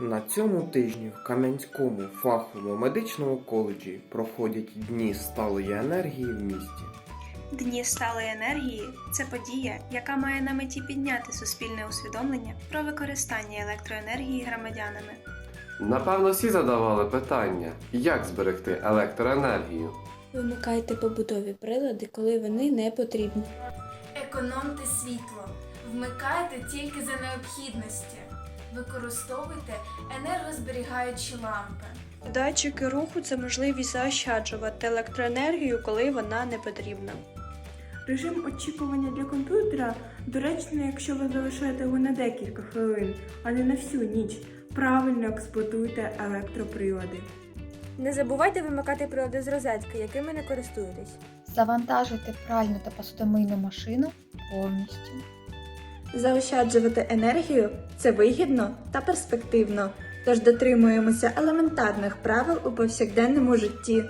На цьому тижні в Кам'янському фаховому медичному коледжі проходять дні сталої енергії в місті. Дні сталої енергії це подія, яка має на меті підняти суспільне усвідомлення про використання електроенергії громадянами. Напевно, всі задавали питання, як зберегти електроенергію. Вимикайте побутові прилади, коли вони не потрібні. Економте світло, вмикайте тільки за необхідності, використовуйте енергозберігаючі лампи. Датчики руху це можливість заощаджувати електроенергію, коли вона не потрібна. Режим очікування для комп'ютера доречно, якщо ви залишаєте його на декілька хвилин, а не на всю ніч. Правильно експлуатуйте електроприлади. Не забувайте вимикати прилади з розетки, якими не користуєтесь. Завантажуйте пральну та посудомийну машину повністю. Заощаджувати енергію це вигідно та перспективно, тож дотримуємося елементарних правил у повсякденному житті.